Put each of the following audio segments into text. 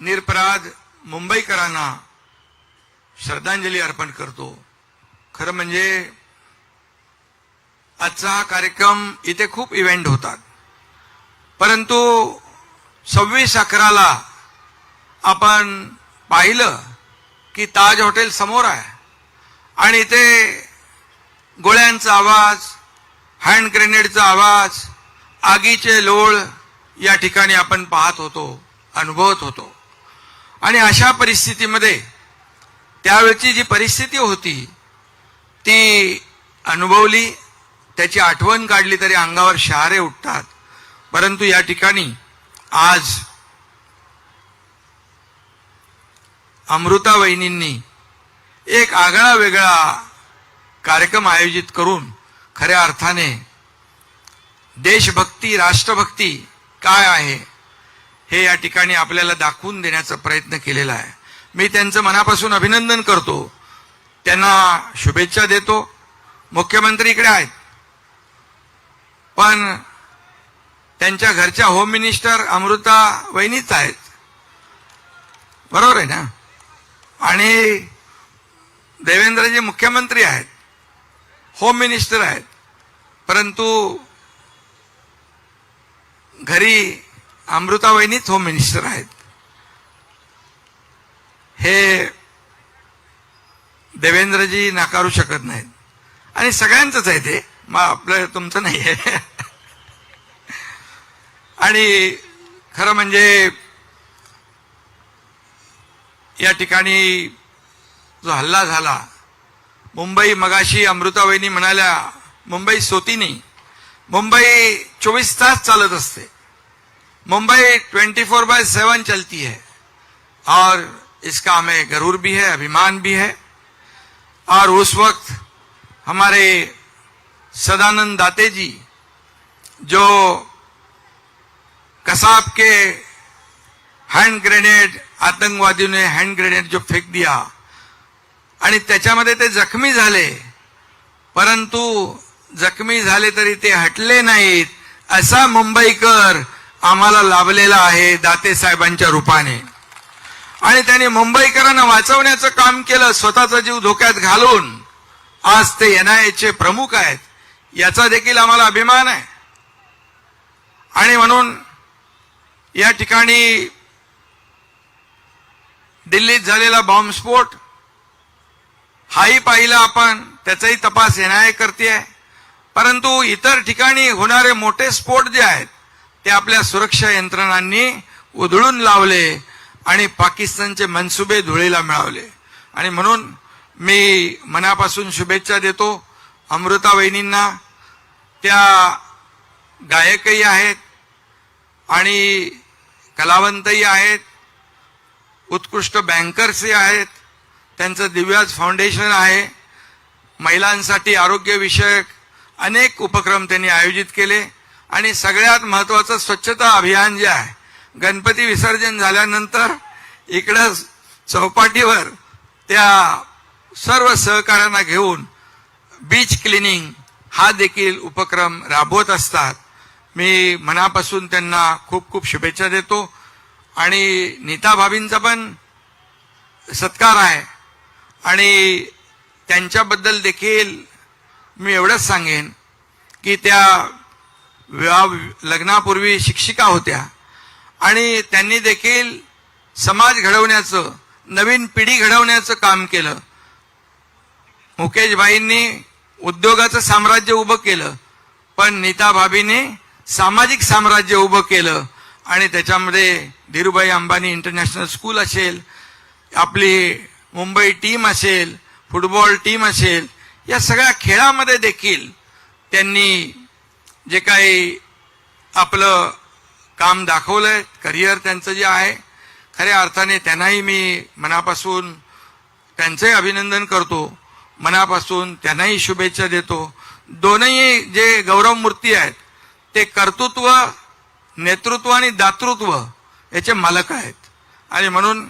निरपराध मुंबईकरांना श्रद्धांजली अर्पण करतो. खरं म्हणजे आजचा हा कार्यक्रम इथे खूप इव्हेंट होतात. परंतु सव्वीस अकराला आपण पाहिलं की ताज हॉटेल समोर आहे. आणि इथे गोळ्यांचा आवाज हँड ग्रेनेडचा आवाज आगीचे लोळ या ठिकाणी आपण पाहत होतो अनुभवत होतो. आणि अशा परिस्थितीमध्ये त्यावेळची जी परिस्थिती होती ती अनुभवली त्याची आठवण काढली तरी अंगावर शहारे उठतात. परंतु या ठिकाणी आज अमृता वहिनींनी एक आगळा वेगळा कार्यक्रम आयोजित करून खऱ्या अर्थाने देशभक्ती राष्ट्रभक्ती काय आहे? हे या ठिकाणी आपल्याला दाखवून देण्याचा प्रयत्न केलेला आहे. मी त्यांचं मनापासून अभिनंदन करतो. त्यांना शुभेच्छा देतो. मुख्यमंत्री इकडे आहेत. पण त्यांच्या घरच्या होम मिनिस्टर अमृता वहिनीच आहेत. बरोबर आहे ना? आणि देवेंद्रजी मुख्यमंत्री आहेत. होम मिनिस्टर आहेत. परंतु घरी अमृतावयनीच होम मिनिस्टर आहेत. हे देवेंद्रजी नाकारू शकत नाहीत. आणि सगळ्यांचंच आहे ते. मग आपलं तुमचं नाही आहे. आणि खरं म्हणजे या ठिकाणी जो हल्ला झाला मुंबई मगाशी अमृतावहिनी म्हणाल्या मुंबई सोती नाही मुंबई चोवीस तास चालत असते. Mumbai twenty four by seven चलती है। और इसका हमें गरूर भी है, अभिमान भी है। और उस वक्त हमारे सदानंद दाते जी, जो कसाब के हँड ग्रेनेड, आतंकवादियों ने हँड ग्रेनेड जो फेक दिया ते जखमी झाले, परंतु जखमी झाले तरी ते हटले नाहीत, असा मुंबईकर आम्हाला लाभलेला आहे दाते साहेबांच्या रूपाने. आणि त्यांनी मुंबईकरांना वाचवण्याचं काम केलं स्वतःचा जीव धोक्यात घालून. आज ते एनआयएचे प्रमुख आहेत. याचा देखील आम्हाला अभिमान आहे. आणि म्हणून या ठिकाणी दिल्लीत झालेला बॉम्बस्फोट हाही पाहिला आपण त्याचाही तपास एनआयए करते परंतु इतर ठिकाणी होणारे मोठे स्फोट जे आहेत ते आपल्या सुरक्षा यंत्रणांनी उधळून लावले आणि पाकिस्तानचे मनसुबे धुळीला मिळवले. आणि म्हणून मी मनापासून शुभेच्छा देतो. अमृता वहिनींना. त्या गायकही आहेत आणि कलावंतही आहेत. उत्कृष्ट बँकर्सही आहेत. त्यांचं दिव्याज फाउंडेशन आहे. महिलांसाठी आरोग्यविषयक अनेक उपक्रम त्यांनी आयोजित केले. आणि सगळ्यात महत्वाचं स्वच्छता अभियान जे आहे गणपती विसर्जन झाल्यानंतर इकडं चौपाटीवर त्या सर्व सहकार्यांना घेऊन बीच क्लिनिंग हा देखील उपक्रम राबवत असतात. मी मनापासून त्यांना खूप खूप शुभेच्छा देतो. आणि नीता भाभींचा पण सत्कार आहे. आणि त्यांच्याबद्दल देखील मी एवढंच सांगेन की त्या विवाह लग्नापूर्वी शिक्षिका होत्या. आणि त्यांनी देखील समाज घडवण्याचं नवीन पिढी घडवण्याचं काम केलं. मुकेशबाईंनी उद्योगाचं साम्राज्य उभं केलं. पण नीता भाभीने सामाजिक साम्राज्य उभं केलं. आणि त्याच्यामध्ये धीरूभाई अंबानी इंटरनॅशनल स्कूल असेल आपली मुंबई टीम असेल फुटबॉल टीम असेल या सगळ्या खेळामध्ये देखील त्यांनी जे काही आपलं काम दाखवलंय करिअर त्यांचं जे आहे खऱ्या अर्थाने त्यांनाही मी मनापासून त्यांचंही अभिनंदन करतो मनापासून त्यांनाही शुभेच्छा देतो. दोनही जे गौरव मूर्ती आहेत ते कर्तृत्व नेतृत्व आणि दातृत्व याचे मालक आहेत. आणि म्हणून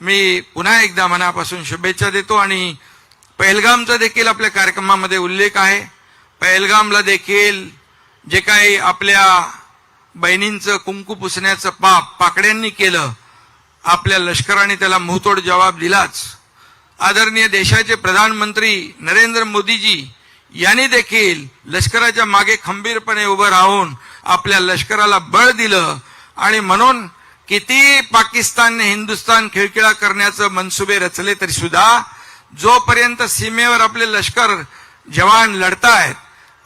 मी पुन्हा एकदा मनापासून शुभेच्छा देतो आणि पहलगामचा देखील आपल्या कार्यक्रमामध्ये उल्लेख आहे. पहलगामला देखील जे काही आपल्या बहिणींचं कुंकू पुसण्याचं पाप पाकड्यांनी केलं आपल्या लष्कराने त्याला मुहतोड जवाब दिलाच. आदरणीय देशाचे प्रधानमंत्री नरेंद्र मोदीजी यांनी देखील लष्कराच्या मागे खंबीरपणे उभं राहून आपल्या लष्कराला बळ दिलं आणि म्हणून किती पाकिस्तानने हिंदुस्तान खिळखिळा करण्याचं मनसुबे रचले तरी सुद्धा जोपर्यंत सीमेवर आपले लष्कर जवान लढतायत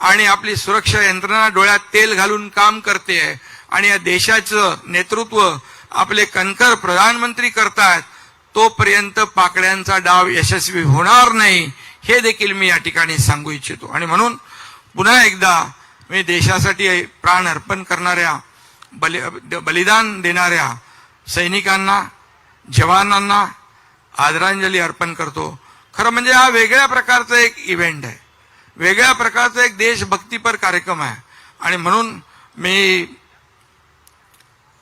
आणि आपली सुरक्षा यंत्रणा डोळ्यात तेल घालून काम करते. आणि या देशाचं नेतृत्व आपले कणकर प्रधानमंत्री करतायत तोपर्यंत पाकड्यांचा डाव यशस्वी होणार नाही हे देखील मी या ठिकाणी सांगू इच्छितो. आणि म्हणून पुन्हा एकदा मी देशासाठी प्राण अर्पण करणाऱ्या बलि बलिदान देणाऱ्या सैनिकांना जवानांना आदरांजली अर्पण करतो. खरं म्हणजे हा वेगळ्या प्रकारचा एक इव्हेंट आहे. वेगळ्या प्रकारचा एक देशभक्तीपर कार्यक्रम आहे. आणि म्हणून मी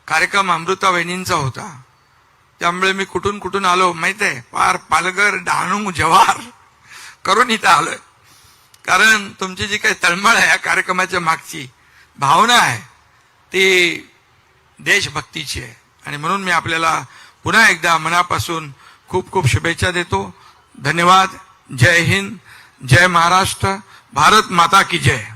कार्यक्रम अमृता वहिनींचा होता. त्यामुळे मी कुठून कुठून आलो माहीत आहे पार पालघर डहाणू जव्हार करून इथं आलोय. कारण तुमची जी काही तळमळ आहे या कार्यक्रमाच्या मागची भावना आहे ती देशभक्तीची आहे. आणि म्हणून मी आपल्याला पुन्हा एकदा मनापासून खूप खूप शुभेच्छा देतो. धन्यवाद. जय हिंद. जय महाराष्ट्र भारत माता की जय।